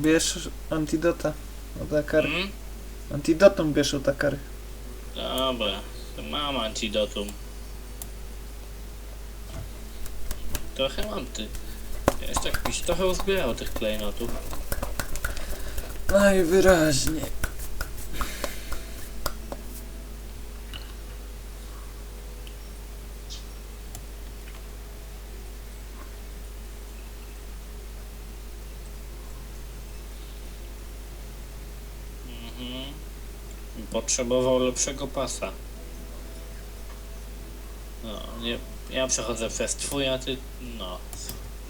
Bierz antidota od Akary. Mm? Antidotum bierz od Akary. Dobra, to mam antidotum. Trochę mam ty. Jeszcze tak mi się trochę uzbierało tych klejnotów. Najwyraźniej. Mhm. Potrzebował lepszego pasa. No, nie. Ja przechodzę przez twój, a ty. No.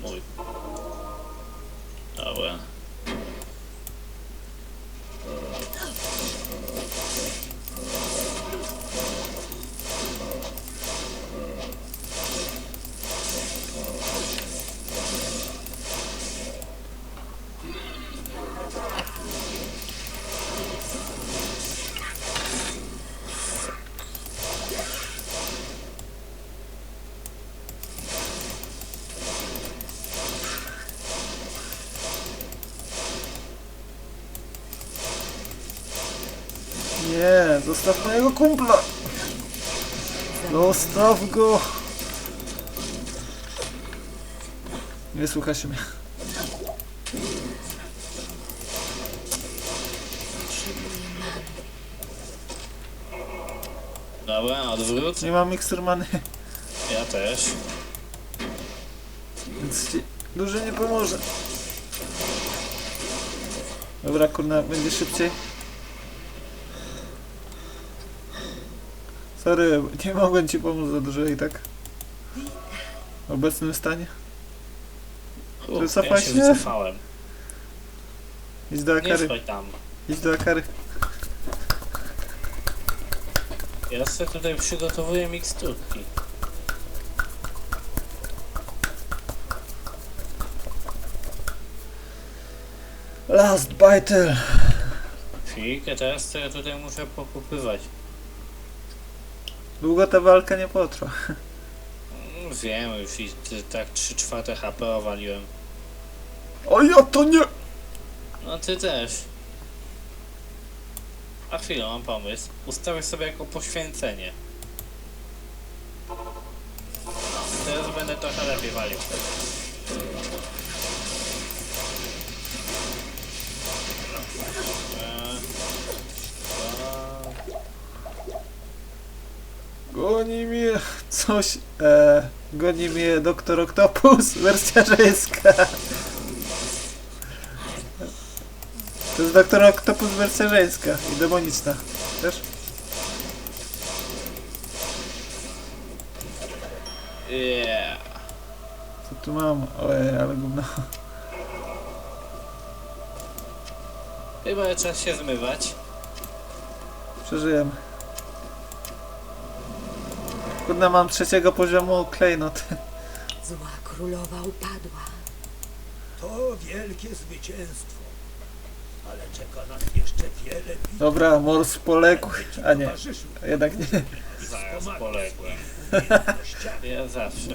Mój. Dobra. Nie, zostaw mojego kumpla. Zostaw go. Nie słucha się mnie. Dobra, odwrót. Nie mam miksturmany, Ja też. więc ci dużo nie pomoże. Dobra, kurna, będzie szybciej. Sorry, nie mogłem ci pomóc za dużo i tak. W obecnym stanie. Uf, Wycofaj ja się się. wycofałem. Idź do Nie Akary, słuchaj tam. idź do Akary. Ja sobie tutaj przygotowuję miksturki. Last battle. Chwilkę, teraz co ja tutaj muszę pokupywać. Długo ta walka nie potrwa. Mm, Wiem już i ty, tak 3 czwarte HP owaliłem. O ja to nie! No ty też. A chwilę, mam pomysł. Ustawię sobie jako poświęcenie. No, teraz będę trochę lepiej walił. Goni mnie coś. E, goni mnie doktor Octopus, wersja żeńska. To jest doktor Octopus wersja żeńska i demoniczna. Yeah. Co tu mam? Ojej, ale gówno. Chyba czas się zmywać. Przeżyłem. Kurde, mam trzeciego poziomu klejnot. Zła królowa upadła. To wielkie zwycięstwo. Ale czeka nas jeszcze wiele bitew. Dobra, Mors poległ. A nie, Towarzyszył jednak nie. Zaraz poległem. umiejętnościami. Ja zawsze.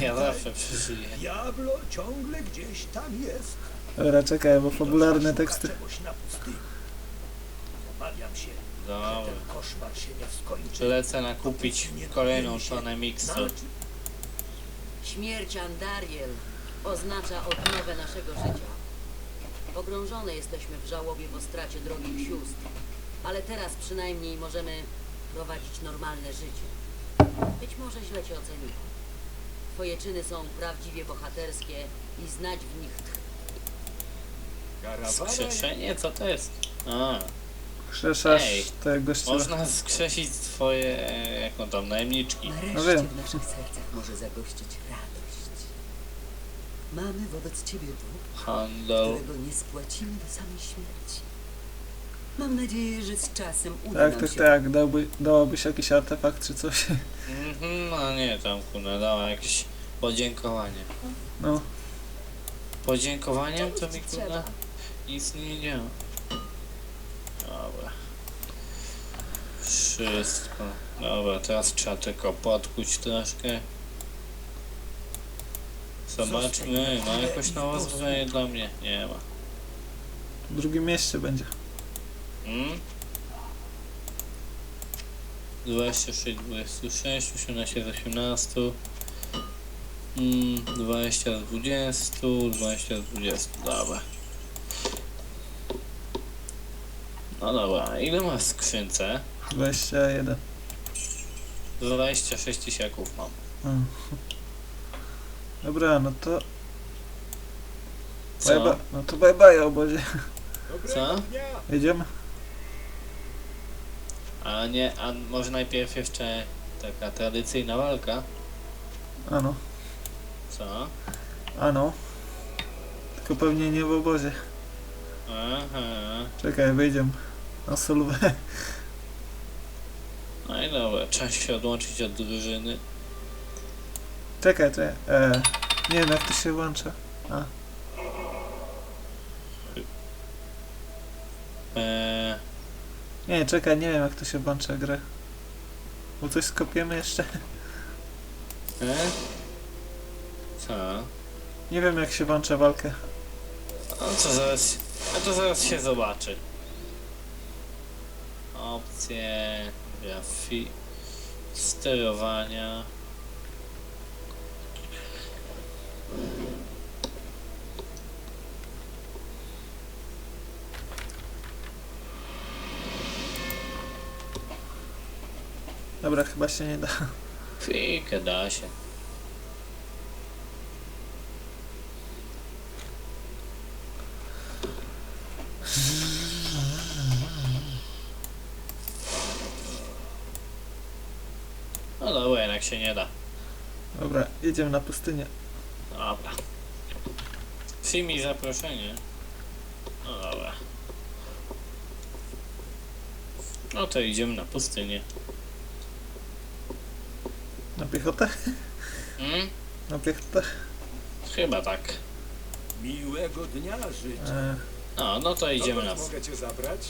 Ja zawsze przeżyję. Diablo ciągle gdzieś tam jest. Dobra, czekaj, bo fabularne Szuka teksty. czegoś na pustyni. Obawiam się, że Dobra. ten koszmar się nie skończy. Lecę nakupić kolejną tonę miksu. Znaczy, Śmierć Andariel oznacza odnowę naszego życia. Pogrążone jesteśmy w żałobie po stracie drogich sióstr, ale teraz przynajmniej możemy prowadzić normalne życie. Być może źle cię oceniłem. Twoje czyny są prawdziwie bohaterskie i znać w nich tch. Skrzeszenie? Co to jest? A, Krzeszasz Ej, te goście. można skrzesić swoje, e, jak on tam, najemniczki. Nareszcie No wiem. w naszych sercach może zagościć radość. Mamy wobec ciebie dług, Handel. którego nie spłacimy do samej śmierci. Mam nadzieję, że z czasem uda Tak, nam tak, się tak. Dałby, dałabyś jakiś artefakt czy coś. Mhm, no nie, tam kuna dała jakieś podziękowanie. No. Podziękowaniem to mi trzeba. nic nie działa. Dobra. Wszystko. Dobra, teraz trzeba tylko podkuć troszkę. Zobaczmy, ma jakąś nową zbroję dla mnie? Nie ma. W drugim mieście będzie. Mm? 26, 26, 18 z 18. Mm, 20 z 20, 20 z 20, dobra. No dobra, ile masz w skrzynce? 21. 26 tysiaków mam. Mm. Dobra, no to Co? bye bye. No to bye bye obozie. Co? Jedziemy? A nie, a może najpierw jeszcze taka tradycyjna walka? Ano, Co? ano. Tylko pewnie nie w obozie. Aha. Czekaj, wyjdziemy. Na solwę. No i dobra, czas się odłączyć od drużyny. Czekaj, czekaj. E, nie wiem jak to się włącza. Eee, Nie, czekaj, nie wiem jak to się włącza grę. Bo coś skopiemy jeszcze. e? Co? Nie wiem jak się włącza walkę. No to zaraz, no to zaraz się zobaczy. Opcje, grafi, sterowania. Dobra, chyba się nie da. Chwilkę da się. No dobra, jednak się nie da. Dobra, jedziemy na pustynię. Dobra. Przyjmij zaproszenie. No dobra. No to idziemy na pustynię. Na piechotę? Hmm? Na piechotę? Chyba tak. Miłego dnia życzę. E, No, no to idziemy na... Dokąd mogę cię zabrać?